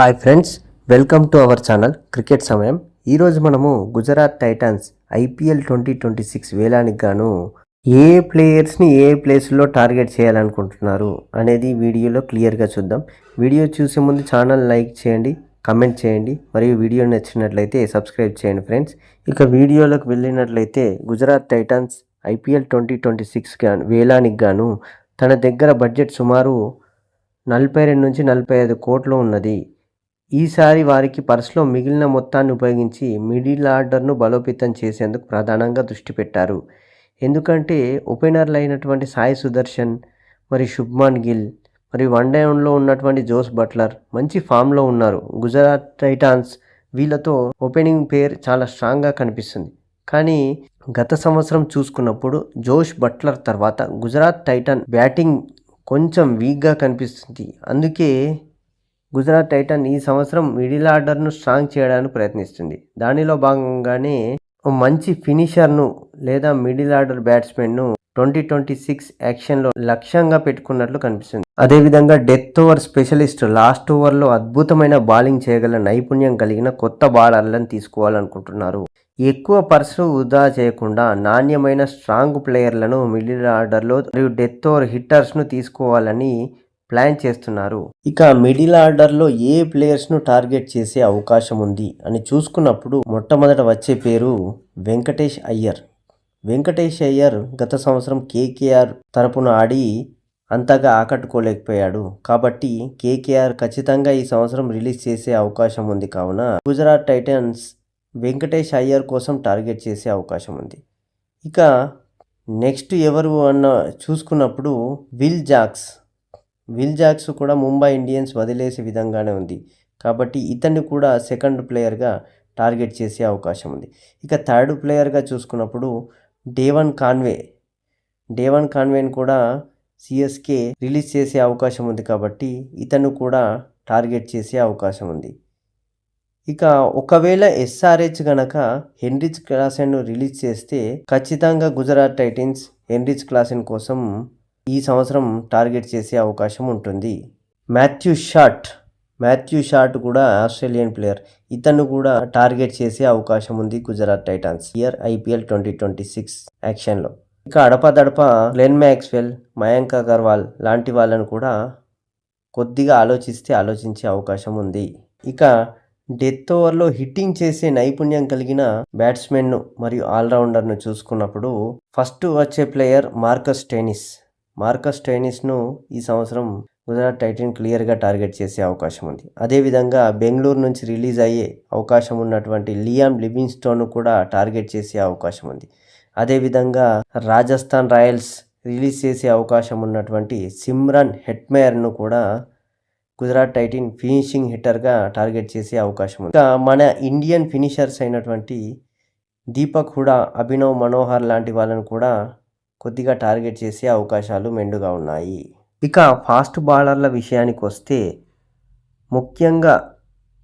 Hi friends welcome to our channel cricket సమయం. ఈరోజు మనము Gujarat Titans IPL twenty twenty six వేలానికి గాను ఏ ప్లేయర్స్ని ఏ ప్లేస్లో టార్గెట్ చేయాలనుకుంటున్నారు అనేది వీడియోలో క్లియర్గా చూద్దాం. వీడియో చూసే ముందు ఛానల్ లైక్ చేయండి కమెంట్ చేయండి మరియు వీడియో నచ్చినట్లయితే సబ్స్క్రైబ్ చేయండి ఫ్రెండ్స్. ఇక వీడియోలోకి వెళ్ళినట్లయితే Gujarat Titans IPL twenty twenty six గాను వేలానికి గాను తన దగ్గర బడ్జెట్ సుమారు నలభై రెండు నుంచి నలభై ఐదు కోట్లు ఉన్నది. ఈసారి వారికి పర్సులో మిగిలిన మొత్తాన్ని ఉపయోగించి మిడిల్ ఆర్డర్ను బలోపేతం చేసేందుకు ప్రధానంగా దృష్టి పెట్టారు. ఎందుకంటే ఓపెనర్లు అయినటువంటి సాయి సుదర్శన్ మరి శుభ్మాన్ గిల్ మరి వన్ డౌన్లో ఉన్నటువంటి జోస్ బట్లర్ మంచి ఫామ్లో ఉన్నారు. గుజరాత్ టైటాన్స్ వీళ్ళతో ఓపెనింగ్ పేర్ చాలా స్ట్రాంగ్గా కనిపిస్తుంది. కానీ గత సంవత్సరం చూసుకున్నప్పుడు జోష్ బట్లర్ తర్వాత గుజరాత్ టైటన్ బ్యాటింగ్ కొంచెం వీక్గా కనిపిస్తుంది. అందుకే గుజరాత్ టైటన్ ఈ సంవత్సరం మిడిల్ ఆర్డర్ను స్ట్రాంగ్ చేయడానికి ప్రయత్నిస్తుంది. దానిలో భాగంగానే మంచి ఫినిషర్ను లేదా మిడిల్ ఆర్డర్ బ్యాట్స్మెన్ను ట్వంటీ ట్వంటీ సిక్స్ యాక్షన్లో లక్ష్యంగా పెట్టుకున్నట్లు కనిపిస్తుంది. అదేవిధంగా డెత్ ఓవర్ స్పెషలిస్ట్ లాస్ట్ ఓవర్లో అద్భుతమైన బౌలింగ్ చేయగల నైపుణ్యం కలిగిన కొత్త బాలర్లను తీసుకోవాలనుకుంటున్నారు. ఎక్కువ పర్సు వృధా చేయకుండా నాణ్యమైన స్ట్రాంగ్ ప్లేయర్లను మిడిల్ ఆర్డర్లో మరియు డెత్ ఓవర్ హిట్టర్స్ను తీసుకోవాలని ప్లాన్ చేస్తున్నారు. ఇక మిడిల్ ఆర్డర్లో ఏ ప్లేయర్స్ను టార్గెట్ చేసే అవకాశం ఉంది అని చూసుకున్నప్పుడు మొట్టమొదట వచ్చే పేరు వెంకటేష్ అయ్యర్. వెంకటేష్ అయ్యర్ గత సంవత్సరం కేకేఆర్ తరపున ఆడి అంతగా ఆకట్టుకోలేకపోయాడు. కాబట్టి కేకేఆర్ ఖచ్చితంగా ఈ సంవత్సరం రిలీజ్ చేసే అవకాశం ఉంది కావున గుజరాత్ టైటన్స్ వెంకటేష్ అయ్యర్ కోసం టార్గెట్ చేసే అవకాశం ఉంది. ఇక నెక్స్ట్ ఎవరు అన్న చూసుకున్నప్పుడు విల్ జాక్స్ విల్ జాక్స్ కూడా ముంబై ఇండియన్స్ వదిలేసే విధంగానే ఉంది. కాబట్టి ఇతన్ని కూడా సెకండ్ ప్లేయర్గా టార్గెట్ చేసే అవకాశం ఉంది. ఇక థర్డ్ ప్లేయర్గా చూసుకున్నప్పుడు డేవన్ కాన్వే డేవన్ కాన్వేని కూడా సిఎస్కే రిలీజ్ చేసే అవకాశం ఉంది కాబట్టి ఇతను కూడా టార్గెట్ చేసే అవకాశం ఉంది. ఇక ఒకవేళ ఎస్ఆర్హెచ్ గనక హెన్రిచ్ క్లాసెన్ను రిలీజ్ చేస్తే ఖచ్చితంగా గుజరాత్ టైటన్స్ హెన్రిచ్ క్లాసెన్ కోసం ఈ సంవత్సరం టార్గెట్ చేసే అవకాశం ఉంటుంది. మాథ్యూ షాట్ మాథ్యూ షాట్ కూడా ఆస్ట్రేలియన్ ప్లేయర్. ఇతను కూడా టార్గెట్ చేసే అవకాశం ఉంది Gujarat Titans. Year IPL twenty twenty six యాక్షన్లో. ఇక అడపదడప లెన్ మ్యాక్స్వెల్ మయాంక్ అగర్వాల్ లాంటి వాళ్ళను కూడా కొద్దిగా ఆలోచిస్తే ఆలోచించే అవకాశం ఉంది. ఇక డెత్ ఓవర్లో హిట్టింగ్ చేసే నైపుణ్యం కలిగిన బ్యాట్స్మెన్ను మరియు ఆల్రౌండర్ను చూసుకున్నప్పుడు ఫస్ట్ వచ్చే ప్లేయర్ మార్కస్ టెన్నిస్. మార్కస్ టైనిస్ను ఈ సంవత్సరం గుజరాత్ టైటన్ క్లియర్గా టార్గెట్ చేసే అవకాశం ఉంది. అదేవిధంగా బెంగళూరు నుంచి రిలీజ్ అయ్యే అవకాశం ఉన్నటువంటి లియామ్ లివింగ్స్టోన్ కూడా టార్గెట్ చేసే అవకాశం ఉంది. అదేవిధంగా రాజస్థాన్ రాయల్స్ రిలీజ్ చేసే అవకాశం ఉన్నటువంటి సిమ్రన్ హెట్మేయర్ను కూడా గుజరాత్ టైటిన్ ఫినిషింగ్ హిట్టర్గా టార్గెట్ చేసే అవకాశం ఉంది. ఇంకా మన ఇండియన్ ఫినిషర్స్ అయినటువంటి దీపక్ హుడా అభినవ్ మనోహర్ లాంటి వాళ్ళని కూడా కొద్దిగా టార్గెట్ చేసే అవకాశాలు మెండుగా ఉన్నాయి. ఇక ఫాస్ట్ బౌలర్ల విషయానికి వస్తే ముఖ్యంగా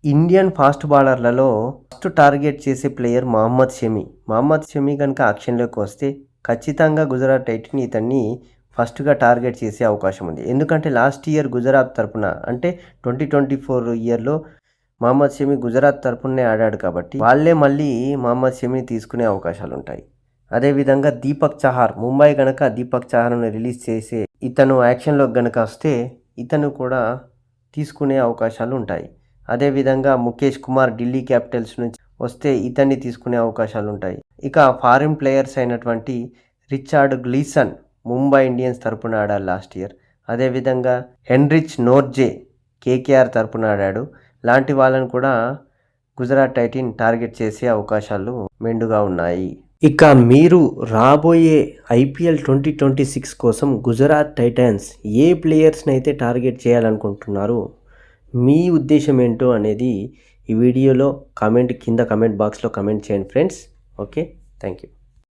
ఇండియన్ ఫాస్ట్ బౌలర్లలో ఫస్ట్ టార్గెట్ చేసే ప్లేయర్ మహమ్మద్ షమి. మహమ్మద్ షమి కనుక యాక్షన్లోకి వస్తే ఖచ్చితంగా గుజరాత్ టైటిన్ ఇతన్ని ఫస్ట్గా టార్గెట్ చేసే అవకాశం ఉంది. ఎందుకంటే లాస్ట్ ఇయర్ గుజరాత్ తరపున అంటే ట్వంటీ ట్వంటీ ఫోర్ ఇయర్లో మహమ్మద్ షమి గుజరాత్ తరపునే ఆడాడు కాబట్టి వాళ్ళే మళ్ళీ మహమ్మద్ షమిని తీసుకునే అవకాశాలు ఉంటాయి అదేవిధంగా దీపక్ చహార్ ముంబై గనక దీపక్ చహార్ను రిలీజ్ చేసే ఇతను యాక్షన్లో గనక వస్తే ఇతను కూడా తీసుకునే అవకాశాలు ఉంటాయి. అదేవిధంగా ముఖేష్ కుమార్ ఢిల్లీ క్యాపిటల్స్ నుంచి వస్తే ఇతన్ని తీసుకునే అవకాశాలు ఉంటాయి. ఇక ఫారిన్ ప్లేయర్స్ అయినటువంటి రిచార్డ్ గ్లీసన్ ముంబై ఇండియన్స్ తరపున ఆడాడు లాస్ట్ ఇయర్. అదేవిధంగా హెన్రిచ్ నోర్జే కేకేఆర్ తరపున ఆడాడు. లాంటి వాళ్ళని కూడా గుజరాత్ టైటిన్ టార్గెట్ చేసే అవకాశాలు మెండుగా ఉన్నాయి. ఇక మీరు రాబోయే ఐపీఎల్ ట్వంటీ ట్వంటీ సిక్స్ కోసం గుజరాత్ టైటన్స్ ఏ ప్లేయర్స్ని అయితే టార్గెట్ చేయాలనుకుంటున్నారు మీ ఉద్దేశం ఏంటో అనేది ఈ వీడియోలో కామెంట్ కింద కమెంట్ బాక్స్లో కమెంట్ చేయండి ఫ్రెండ్స్. ఓకే? Thank you.